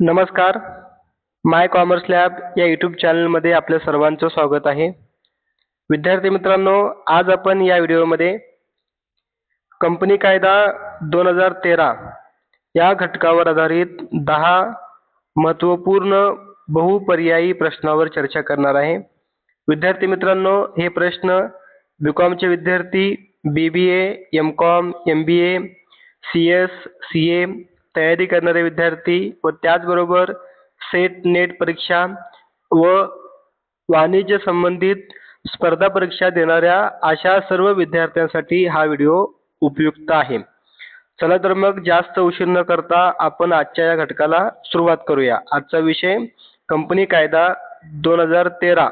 नमस्कार. My commerce lab या YouTube चॅनलमध्ये आपल्या सर्वांचं स्वागत आहे. विद्यार्थी मित्रांनो आज आपण या व्हिडिओमध्ये कंपनी कायदा दोन हजार तेरा या घटकावर आधारित दहा महत्त्वपूर्ण बहुपर्यायी प्रश्नावर चर्चा करणार आहे. विद्यार्थी मित्रांनो हे प्रश्न बी कॉमचे विद्यार्थी B B A M com M B A C S C A तयारी करणारे विद्यार्थी व त्याचबरोबर सेट नेट परीक्षा व वाणिज्य संबंधित स्पर्धा परीक्षा देणाऱ्या अशा सर्व विद्यार्थ्यांसाठी हा व्हिडिओ उपयुक्त आहे. चला तर मग जास्त उशीर न करता आपण आजच्या या घटकाला सुरुवात करूया. आजचा विषय कंपनी कायदा दोन हजार तेरा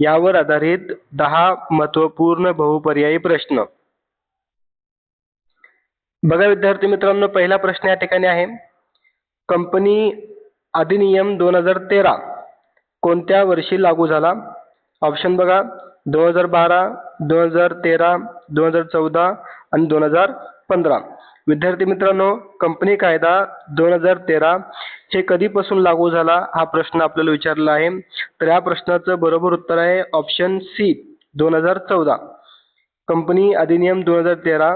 यावर आधारित दहा महत्त्वपूर्ण बहुपर्यायी प्रश्न. बघा विद्यार्थी मित्रांनो पहिला प्रश्न या ठिकाणी आहे. कंपनी अधिनियम दोन हजार तेरा कोणत्या वर्षी लागू झाला? ऑप्शन बघा दोन हजार बारा दोन हजार तेरा दोन हजार चौदा आणि दोन हजार पंधरा. विद्यार्थी मित्रांनो कंपनी कायदा दोन हजार तेरा हे कधीपासून लागू झाला? हा प्रश्न आपल्याला विचारला आहे. तर या प्रश्नाचं बरोबर उत्तर आहे ऑप्शन सी दोन हजार चौदा. कंपनी अधिनियम दोन हजार तेरा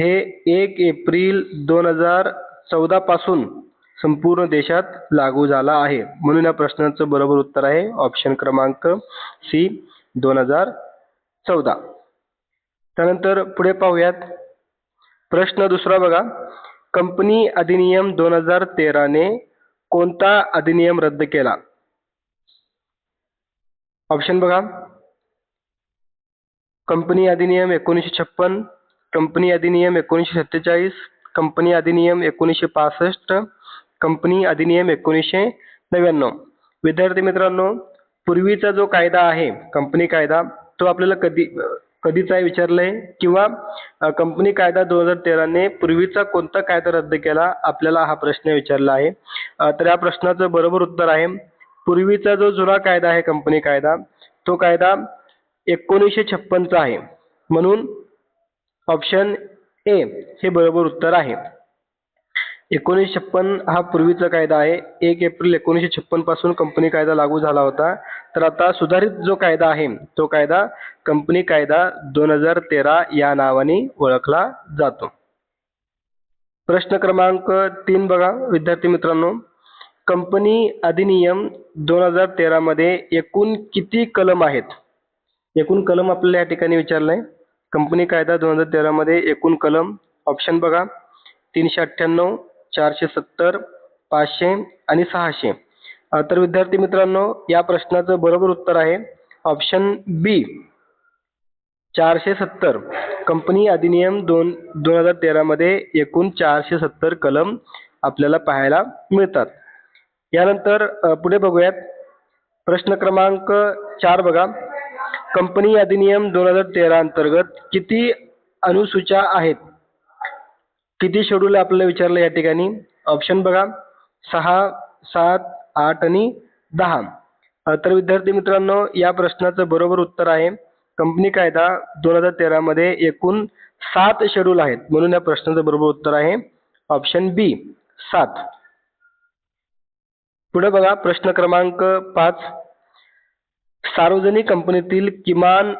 हे एक एप्रिल दोन हजार चौदा पासून संपूर्ण देशात लागू झाला आहे. म्हणून या प्रश्नाचं बरोबर उत्तर आहे ऑप्शन क्रमांक सी दोन हजार चौदा. त्यानंतर पुढे पाहूयात. प्रश्न दुसरा बघा. कंपनी अधिनियम दोन हजार तेराने कोणता अधिनियम रद्द केला? ऑप्शन बघा. कंपनी अधिनियम एकोणीसशे छप्पन कंपनी अधिनियम एकोणीसशे सत्तेचाळीस कंपनी अधिनियम एकोणीसशे पासष्ट कंपनी अधिनियम एकोणीसशे नव्याण्णव. विद्यार्थी मित्रांनो पूर्वीचा जो कायदा आहे कंपनी कायदा तो आपल्याला कधी कधीचा आहे विचारलंय? किंवा कंपनी कायदा दोन हजार तेराने पूर्वीचा कोणता कायदा रद्द केला? आपल्याला हा प्रश्न विचारला आहे. तर या प्रश्नाचं बरोबर उत्तर आहे. पूर्वीचा जो जुना कायदा आहे कंपनी कायदा तो कायदा एकोणीसशे छप्पनचा आहे. म्हणून ऑप्शन ए हे बरोबर उत्तर आहे. एकोणीसशे छप्पन हा पूर्वीचा कायदा आहे. एक एप्रिल एकोणीसशे छप्पनपासून कंपनी कायदा लागू झाला होता. तर आता सुधारित जो कायदा आहे तो कायदा कंपनी कायदा दोन हजार तेरा या नावाने ओळखला जातो. प्रश्न क्रमांक तीन बघा विद्यार्थी मित्रांनो. कंपनी अधिनियम दोन हजार तेरामध्ये एकूण किती कलम आहेत? एकूण कलम आपल्याला या ठिकाणी विचारलंय. कंपनी कायदा दोन हजार तेरा मध्ये एकूण कलम ऑप्शन बघा तीनशे अठ्ठ्याण्णव चारशे सत्तर पाचशे आणि सहाशे. तर विद्यार्थी मित्रांनो या प्रश्नाचं बरोबर उत्तर आहे ऑप्शन बी चारशे सत्तर. कंपनी अधिनियम दोन दोन हजार तेरामध्ये एकूण चारशे सत्तर कलम आपल्याला पाहायला मिळतात. यानंतर पुढे बघूयात. प्रश्न क्रमांक चार बघा. कंपनी अधिनियम दोन हजार तेरा अंतर्गत किती अनुसूच्या आहेत? किती शेड्यूल आपल्याला विचारलं या ठिकाणी? ऑप्शन बघा. सहा सात आठ आणि दहा. तर विद्यार्थी मित्रांनो या प्रश्नाचं बरोबर उत्तर आहे. कंपनी कायदा दोन हजार तेरामध्ये एकूण सात शेड्यूल आहेत. म्हणून या प्रश्नाचं बरोबर उत्तर आहे. ऑप्शन बी सात. पुढे बघा. प्रश्न क्रमांक पाच. सार्वजनिक कंपनीतील किमान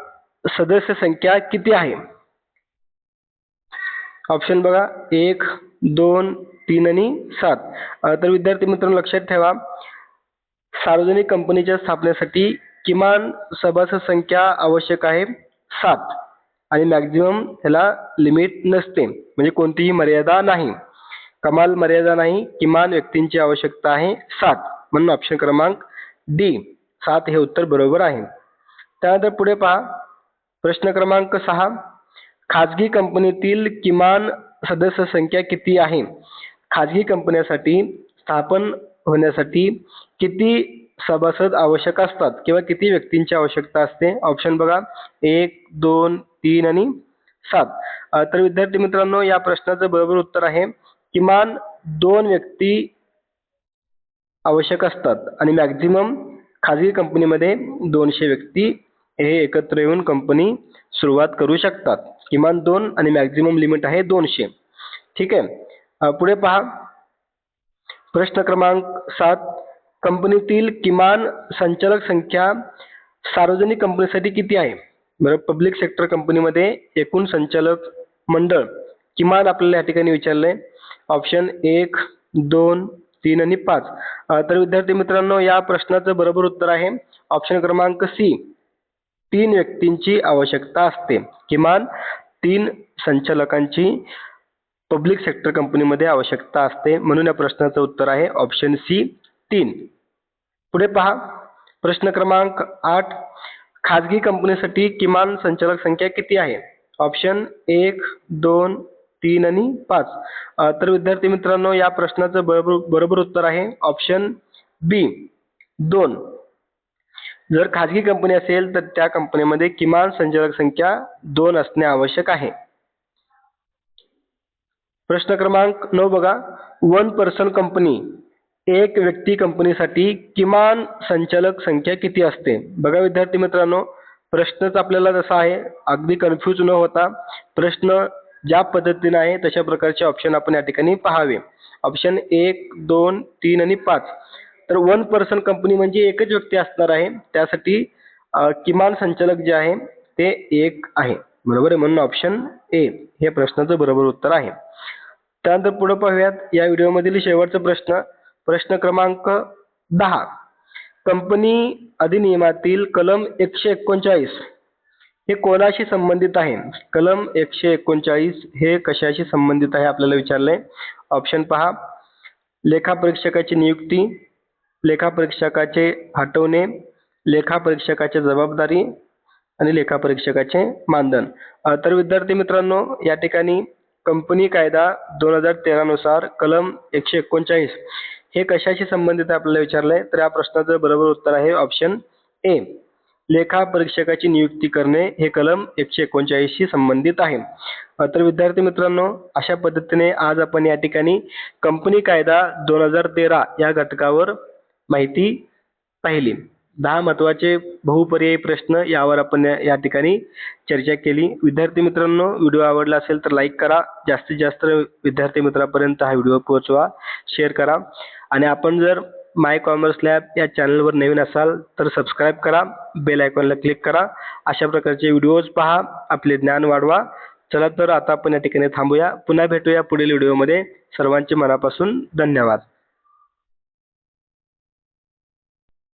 सदस्य संख्या किती आहे? ऑप्शन बघा एक दोन तीन आणि सात. तर विद्यार्थी मित्रांनो लक्षात ठेवा. सार्वजनिक कंपनीच्या स्थापनेसाठी किमान सभासद संख्या आवश्यक आहे सात. आणि मॅक्झिमम ह्याला लिमिट नसते. म्हणजे कोणतीही मर्यादा नाही. कमाल मर्यादा नाही. किमान व्यक्तींची आवश्यकता आहे सात. म्हणून ऑप्शन क्रमांक डी सात हे उत्तर बरोबर आहे. त्यानंतर पुढे पहा. प्रश्न क्रमांक सहा. खाजगी कंपनीतील किमान सदस्य संख्या किती आहे? खाजगी कंपन्यासाठी स्थापन होण्यासाठी किती सभासद आवश्यक असतात किंवा किती व्यक्तींची आवश्यकता असते? ऑप्शन बघा. एक दोन तीन आणि सात. तर विद्यार्थी मित्रांनो या प्रश्नाचं बरोबर उत्तर आहे. किमान दोन व्यक्ती आवश्यक असतात आणि मॅक्झिमम खाजगी कंपनीमध्ये दोनशे व्यक्ती हे एकत्र येऊन कंपनी सुरुवात करू शकतात. किमान दोन आणि मॅक्झिमम लिमिट आहे दोनशे. ठीक आहे? पुढे पहा. प्रश्न क्रमांक सात. कंपनीतील किमान संचालक संख्या सार्वजनिक कंपनीसाठी किती आहे? बरं पब्लिक सेक्टर कंपनीमध्ये एकूण संचालक मंडळ किमान आपल्याला या ठिकाणी विचारलंय. ऑप्शन एक दोन तीन आणि पाच. तर विद्यार्थी मित्रांनो या प्रश्नाचं बरोबर उत्तर आहे. ऑप्शन क्रमांक सी तीन व्यक्तींची आवश्यकता असते. किमान तीन संचालकांची पब्लिक सेक्टर कंपनीमध्ये आवश्यकता असते. म्हणून या प्रश्नाचं उत्तर आहे ऑप्शन सी तीन. पुढे पहा. प्रश्न क्रमांक आठ. खाजगी कंपनीसाठी किमान संचालक संख्या किती आहे? ऑप्शन एक दोन तीन आणि पाच. तर विद्यार्थी मित्रांनो या प्रश्नाचं बरोबर बरोबर उत्तर आहे ऑप्शन बी दोन. जर खाजगी कंपनी असेल तर त्या कंपनीमध्ये किमान संचालक संख्या दोन असणे आवश्यक आहे. प्रश्न क्रमांक नऊ बघा. वन पर्सन कंपनी एक व्यक्ती कंपनीसाठी किमान संचालक संख्या किती असते? बघा विद्यार्थी मित्रांनो प्रश्नच आपल्याला जसा आहे. अगदी कन्फ्यूज न होता. प्रश्न ज्या पद्धतीने आहे तशा प्रकारचे ऑप्शन आपण या ठिकाणी पहावे. ऑप्शन एक दोन तीन आणि पाच. तर वन पर्सन कंपनी म्हणजे एकच व्यक्ती असणार आहे. त्यासाठी किमान संचालक जे आहे ते एक आहे. बरोबर आहे? म्हणून ऑप्शन ए हे प्रश्नाचं बरोबर उत्तर आहे. त्यानंतर पुढे पाहूयात या व्हिडिओमधील शेवटचा प्रश्न. प्रश्न क्रमांक दहा. कंपनी अधिनियमातील कलम एकशे एकोणचाळीस. हे कोणाशी संबंधित आहे. कलम एकशे एकोणचाळीस हे कशाशी संबंधित आहे आपल्याला विचारलंय? ऑप्शन पहा. लेखापरीक्षकाची नियुक्ती लेखापरीक्षकाचे हटवणे लेखापरीक्षकाची जबाबदारी आणि लेखापरीक्षकाचे मानधन. तर विद्यार्थी मित्रांनो या ठिकाणी कंपनी कायदा दोन हजार तेरानुसार कलम एकशे एकोणचाळीस हे कशाशी संबंधित आहे आपल्याला विचारलंय? तर या प्रश्नाचं बरोबर उत्तर आहे ऑप्शन ए लेखा परीक्षकाची नियुक्ती करणे हे कलम एकशे एकोणचाळीसशी संबंधित आहे. तर विद्यार्थी मित्रांनो अशा पद्धतीने आज आपण या ठिकाणी कंपनी कायदा दोन हजार तेरा या घटकावर माहिती पाहिली. दहा महत्त्वाचे बहुपर्यायी प्रश्न यावर आपण या या ठिकाणी चर्चा केली. विद्यार्थी मित्रांनो व्हिडिओ आवडला असेल तर लाईक करा. जास्तीत जास्त विद्यार्थी मित्रांपर्यंत हा व्हिडिओ पोहोचवा. शेअर करा. आणि आपण जर माय कॉमर्स लॅब या चॅनलवर नवीन असाल तर सबस्क्राईब करा बेल आयकॉनला क्लिक करा. अशा प्रकारचे व्हिडिओज पहा आपले ज्ञान वाढवा. चला तर आता आपण या ठिकाणी थांबूया. पुन्हा भेटूया पुढील व्हिडिओमध्ये सर्वांचे मनापासून धन्यवाद.